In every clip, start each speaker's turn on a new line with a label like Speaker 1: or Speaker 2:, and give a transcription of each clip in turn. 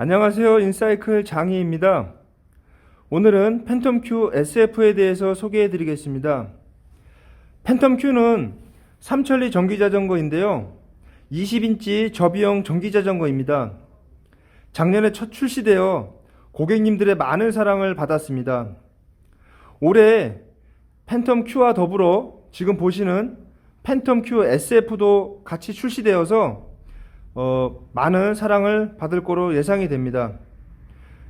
Speaker 1: 안녕하세요. 인사이클 장희입니다. 오늘은 팬텀 Q SF에 대해서 소개해 드리겠습니다. 팬텀 Q는 삼천리 전기 자전거인데요. 20인치 접이형 전기 자전거입니다. 작년에 첫 출시되어 고객님들의 많은 사랑을 받았습니다. 올해 팬텀 Q와 더불어 지금 보시는 팬텀 Q SF도 같이 출시되어서 어, 많은 사랑을 받을 거로 예상이 됩니다.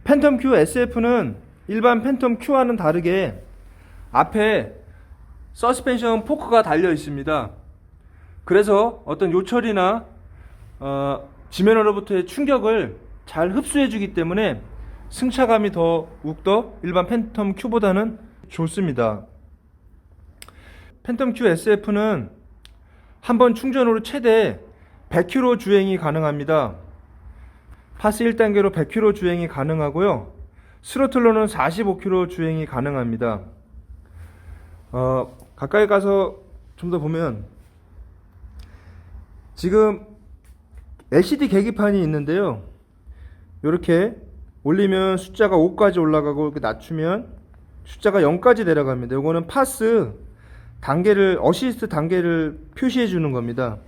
Speaker 1: 팬텀 Q SF는 일반 팬텀 Q와는 다르게 앞에 서스펜션 포크가 달려 있습니다. 그래서 어떤 요철이나 어, 지면으로부터의 충격을 잘 흡수해 주기 때문에 승차감이 더 욱더 일반 팬텀 Q보다는 좋습니다. 팬텀 Q SF는 한 번 충전으로 최대 100km 주행이 가능합니다. 파스 1단계로 100km 주행이 가능하고요. 스로틀로는 45km 주행이 가능합니다. 어, 가까이 가서 좀 더 보면 지금 LCD 계기판이 있는데요. 이렇게 올리면 숫자가 5까지 올라가고 낮추면 숫자가 0까지 내려갑니다. 이거는 파스 단계를 어시스트 단계를 표시해 주는 겁니다.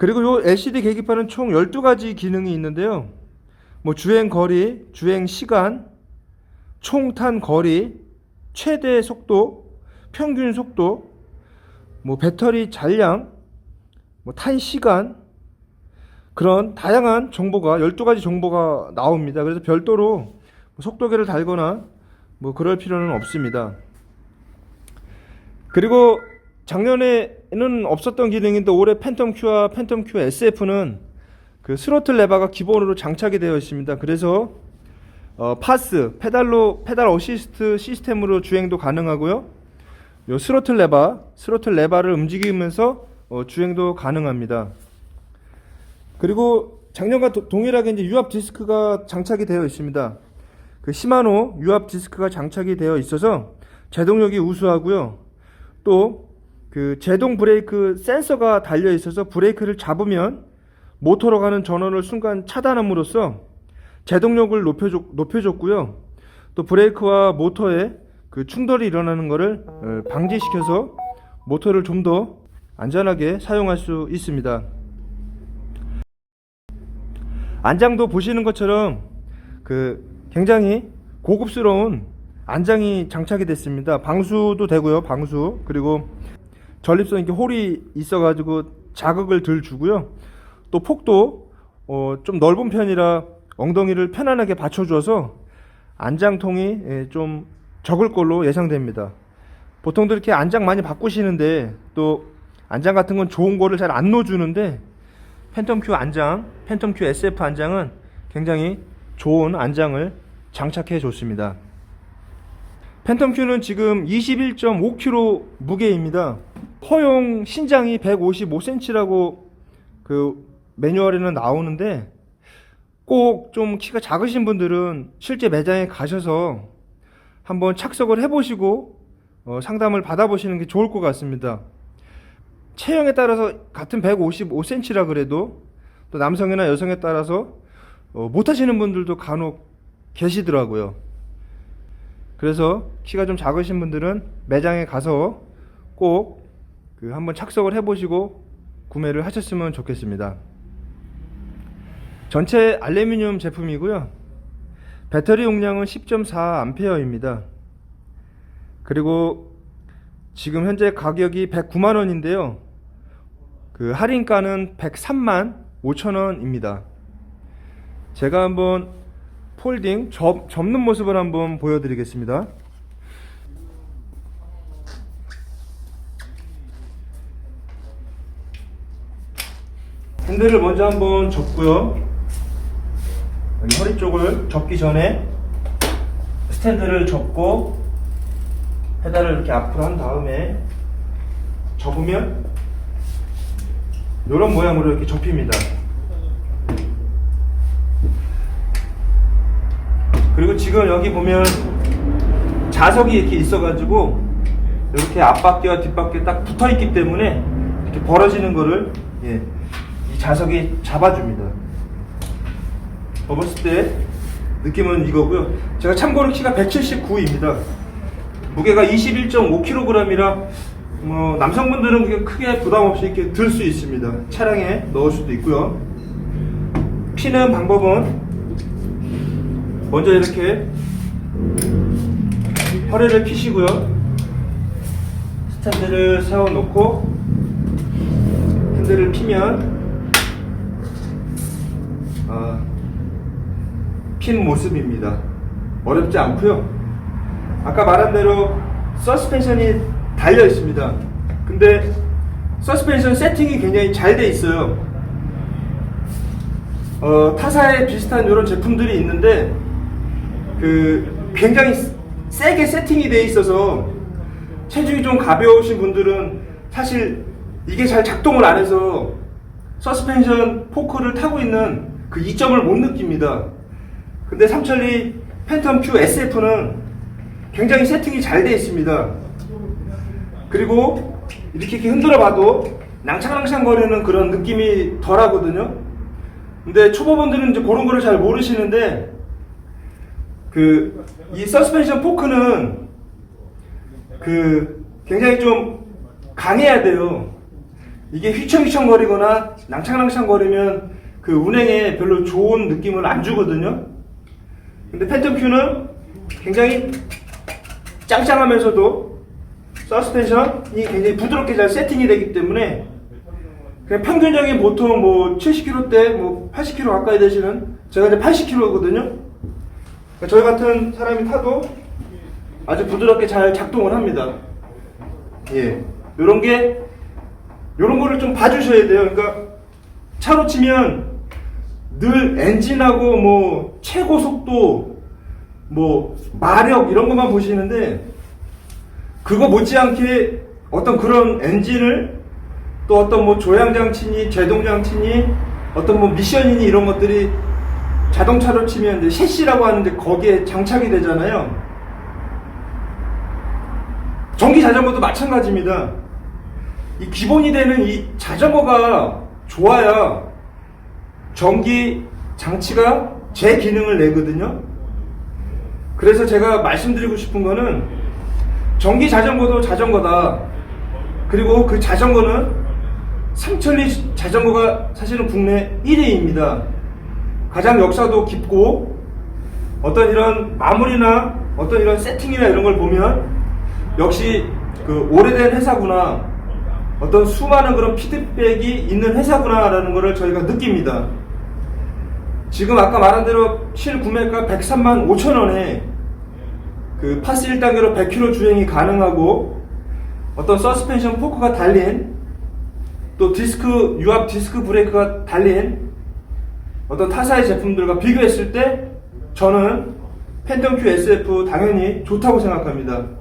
Speaker 1: 그리고 요 LCD 계기판은 총 12가지 기능이 있는데요. 뭐 주행 거리, 주행 시간, 총탄 거리, 최대 속도, 평균 속도, 뭐 배터리 잔량, 뭐 탄 시간 그런 다양한 정보가 12가지 정보가 나옵니다. 그래서 별도로 뭐 속도계를 달거나 뭐 그럴 필요는 없습니다. 그리고 작년에 는 없었던 기능인데 올해 팬텀 Q와 팬텀 Q SF는 그 스로틀 레버가 기본으로 장착이 되어 있습니다. 그래서 어, 파스 페달로 페달 어시스트 시스템으로 주행도 가능하고요. 요 스로틀 레버 스로틀 레버를 움직이면서 어, 주행도 가능합니다. 그리고 작년과 도- 동일하게 이제 유압 디스크가 장착이 되어 있습니다. 그 시마노 유압 디스크가 장착이 되어 있어서 제동력이 우수하고요. 또 그 제동 브레이크 센서가 달려 있어서 브레이크를 잡으면 모터로 가는 전원을 순간 차단함으로써 제동력을 높여줬, 높여줬고요. 또 브레이크와 모터에 그 충돌이 일어나는 것을 어, 방지시켜서 모터를 좀 더 안전하게 사용할 수 있습니다. 안장도 보시는 것처럼 그 굉장히 고급스러운 안장이 장착이 됐습니다. 방수도 되고요. 방수 그리고 전립선 이렇게 홀이 있어가지고 자극을 덜 주고요. 또 폭도 어, 좀 넓은 편이라 엉덩이를 편안하게 받쳐줘서 안장통이 예, 좀 적을 걸로 예상됩니다. 보통들 이렇게 안장 많이 바꾸시는데 또 안장 같은 건 좋은 거를 잘 안 넣어주는데 팬텀 Q 안장, 팬텀 Q SF 안장은 굉장히 좋은 안장을 장착해 줬습니다. 팬텀 Q는 지금 21.5kg 무게입니다. 허용 신장이 155cm라고 그 매뉴얼에는 나오는데 꼭 좀 키가 작으신 분들은 실제 매장에 가셔서 한번 착석을 해보시고 어, 상담을 받아보시는 게 좋을 것 같습니다. 체형에 따라서 같은 155cm라 그래도 또 남성이나 여성에 따라서 어, 못하시는 분들도 간혹 계시더라고요. 그래서 키가 좀 작으신 분들은 매장에 가서 꼭 그 한번 착석을 해보시고 구매를 하셨으면 좋겠습니다. 전체 알루미늄 제품이고요. 배터리 용량은 10.4A입니다. 그리고 지금 현재 가격이 109만 원인데요. 그 할인가는 103만 5천 원입니다. 제가 한번 폴딩 접, 접는 모습을 한번 보여드리겠습니다. 핸들을 먼저 한번 접고요. 여기 허리 쪽을 접기 전에 스탠드를 접고 페달을 이렇게 앞으로 한 다음에 접으면 이런 모양으로 이렇게 접힙니다. 그리고 지금 여기 보면 자석이 이렇게 있어가지고 이렇게 앞바퀴와 뒷바퀴 딱 붙어 있기 때문에 이렇게 벌어지는 거를 예, 이 자석이 잡아줍니다. 접었을 때 느낌은 이거고요. 제가 참고로 키가 179입니다. 무게가 21.5kg이라 뭐 남성분들은 크게 부담 없이 이렇게 들 수 있습니다. 차량에 넣을 수도 있고요. 피는 방법은 먼저 이렇게 허리를 피시고요. 스탠드를 세워놓고 핸들을 피면 아, 핀 모습입니다. 어렵지 않고요. 아까 말한 대로 서스펜션이 달려 있습니다. 근데 서스펜션 세팅이 굉장히 잘 돼 있어요. 어, 타사에 비슷한 이런 제품들이 있는데 그 굉장히 세게 세팅이 돼 있어서 체중이 좀 가벼우신 분들은 사실 이게 잘 작동을 안 해서 서스펜션 포크를 타고 있는 그 이점을 못 느낍니다. 근데 삼천리 팬텀 Q SF는 굉장히 세팅이 잘 되어 있습니다. 그리고 이렇게, 이렇게 흔들어 봐도 낭창낭창 거리는 그런 느낌이 덜 하거든요. 근데 초보분들은 이제 그런 거를 잘 모르시는데 그 이 서스펜션 포크는 그 굉장히 좀 강해야 돼요. 이게 휘청휘청 거리거나 낭창낭창 거리면 그 운행에 별로 좋은 느낌을 안 주거든요. 근데 팬텀 큐는 굉장히 짱짱하면서도 서스펜션이 굉장히 부드럽게 잘 세팅이 되기 때문에 그냥 평균적인 보통 뭐 70km대, 뭐 80km 가까이 되시는 제가 이제 80km거든요. 그러니까 저희 같은 사람이 타도 아주 부드럽게 잘 작동을 합니다. 예, 요런 게 요런 거를 좀 봐주셔야 돼요. 그러니까 차로 치면 늘 엔진하고 뭐 최고 속도, 뭐 마력 이런 것만 보시는데 그거 못지않게 어떤 그런 엔진을 또 어떤 뭐 조향 장치니 제동 장치니 어떤 뭐 미션이니 이런 것들이 자동차로 치면 이제 셰시라고 하는데 거기에 장착이 되잖아요. 전기 자전거도 마찬가지입니다. 이 기본이 되는 이 자전거가 좋아야 전기 장치가 제 기능을 내거든요. 그래서 제가 말씀드리고 싶은 거는 전기 자전거도 자전거다. 그리고 그 자전거는 삼천리 자전거가 사실은 국내 1위입니다. 가장 역사도 깊고 어떤 이런 마무리나 어떤 이런 세팅이나 이런 걸 보면 역시 그 오래된 회사구나 어떤 수많은 그런 피드백이 있는 회사구나라는 것을 저희가 느낍니다. 지금 아까 말한 대로 실구매가 103만 5천 원에 그 파스 1단계로 100km 주행이 가능하고 어떤 서스펜션 포크가 달린 또 디스크 유압 디스크 브레이크가 달린 어떤 타사의 제품들과 비교했을 때 저는 팬텀 Q SF 당연히 좋다고 생각합니다.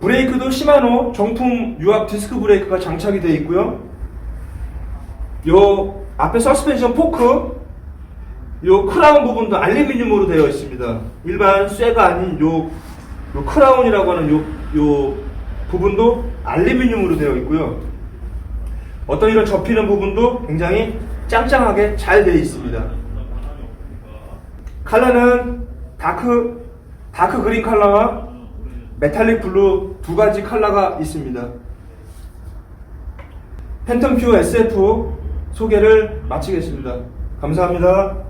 Speaker 1: 브레이크도 시마노 정품 유압 디스크 브레이크가 장착이 되어 있고요. 요 앞에 서스펜션 포크 요 크라운 부분도 알루미늄으로 되어 있습니다. 일반 쇠가 아닌 요, 요 크라운이라고 하는 요, 요 부분도 알루미늄으로 되어 있고요. 어떤 이런 접히는 부분도 굉장히 짱짱하게 잘 되어 있습니다. 컬러는 다크, 다크 그린 컬러와 메탈릭 블루 두 가지 컬러가 있습니다. 팬텀 큐 SF 소개를 마치겠습니다. 감사합니다.